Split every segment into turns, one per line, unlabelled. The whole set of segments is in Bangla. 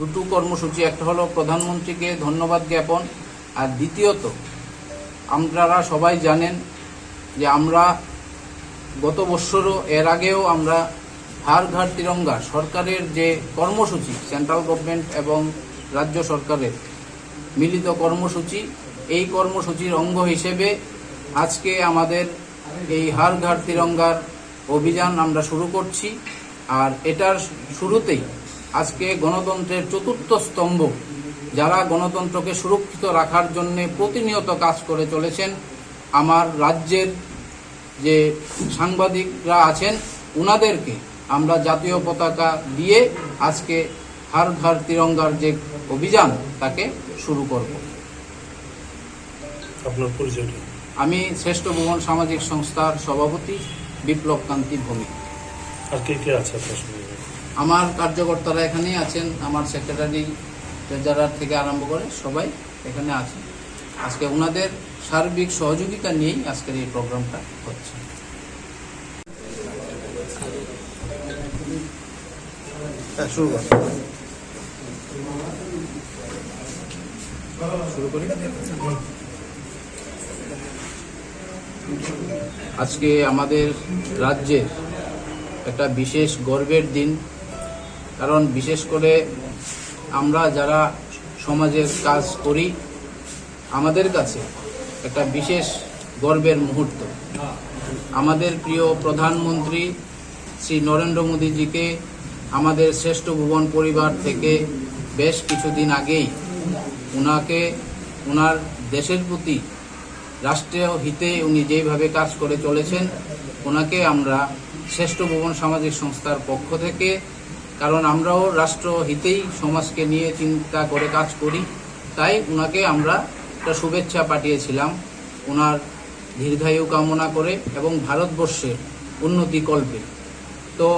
দুটো কর্মসূচি, একটা হলো প্রধানমন্ত্রীকে ধন্যবাদ জ্ঞাপন আর দ্বিতীয়ত, আপনারা সবাই জানেন যে আমরা গত বৎসরও, এর আগেও আমরা হার ঘর তিরঙ্গা সরকারের যে কর্মসূচি, সেন্ট্রাল গভর্নমেন্ট এবং রাজ্য সরকারের মিলিত কর্মসূচি, এই কর্মসূচির অঙ্গ হিসেবে আজকে আমাদের এই হার ঘর তিরঙ্গার অভিযান আমরা শুরু করছি। আর এটার শুরুতেই আজকে গণতন্ত্রের চতুর্থ স্তম্ভ। যারা গণতন্ত্রকে সুরক্ষিত রাখার জন্য প্রতিনিয়ত কাজ করে চলেছেন আমার রাজ্যের যে সাংবাদিকরা আছেন ওনাদেরকে আমরা জাতীয় পতাকা দিয়ে আজকে হার ঘর তিরঙ্গার যে অভিযান তাকে শুরু করব।
আপনার
আমি শ্রেষ্ঠ ভুবন সামাজিক সংস্থার সভাপতি বিপ্লব কান্তি ভৌমিক।
আর কে কে আছে আপনার সঙ্গে?
আমার কার্যকর্তারা এখানেই আছেন আমার সেক্রেটারি ট্রেজারার থেকে আরম্ভ করে সবাই এখানে আছেন। আজকে ওনাদের সার্বিক সহযোগিতা নিয়েই আজকের এই প্রোগ্রামটা হচ্ছে। শুরু শুরু করি? আজকে আমাদের রাজ্যের একটা বিশেষ গর্বের দিন কারণ বিশেষ করে আমরা যারা সমাজের কাজ করি, আমাদের কাছে একটা বিশেষ গর্বের মুহূর্ত। আমাদের প্রিয় প্রধানমন্ত্রী শ্রী নরেন্দ্র মোদীজিকে আমাদের শ্রেষ্ঠ ভুবন পরিবার থেকে বেশ কিছুদিন আগেই উনাকে ওনার দেশের প্রতি রাষ্ট্রীয় হিতে উনি যেভাবে কাজ করে চলেছেন ওনাকে আমরা শ্রেষ্ঠ ভুবন সামাজিক সংস্থার পক্ষ থেকে কারণ আমরাও রাষ্ট্র হিতেই সমাজকে নিয়ে চিন্তা করে কাজ করি। তাই ওনাকে আমরা একটা শুভেচ্ছা পাঠিয়েছিলাম ওনার দীর্ঘায়ু কামনা করে এবং ভারতবর্ষের উন্নতি কল্পে। তো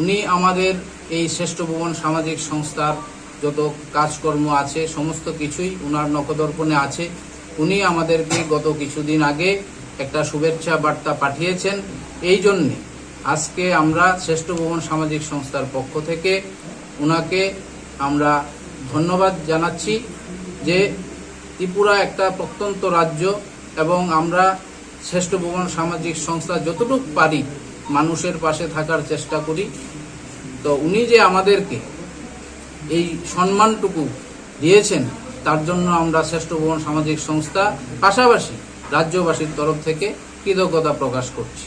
উনি আমাদের এই শ্রেষ্ঠ ভুবন সামাজিক সংস্থার যত কাজকর্ম আছে, সমস্ত কিছুই উনার নখদর্পণে আছে। উনি আমাদেরকে গত কিছুদিন আগে একটা শুভেচ্ছা বার্তা পাঠিয়েছেন। এই জন্যে আজকে আমরা শ্রেষ্ঠ ভুবন সামাজিক সংস্থার পক্ষ থেকে ওনাকে আমরা ধন্যবাদ জানাচ্ছি যে ত্রিপুরা একটা প্রত্যন্ত রাজ্য এবং আমরা শ্রেষ্ঠ ভুবন সামাজিক সংস্থা যতটুকু পারি মানুষের পাশে থাকার চেষ্টা করি। তো উনি যে আমাদেরকে এই সম্মানটুকু দিয়েছেন, তার জন্য আমরা শ্রেষ্ঠ ভুবন সামাজিক সংস্থা পাশাপাশি রাজ্যবাসীর তরফ থেকে কৃতজ্ঞতা প্রকাশ করছি।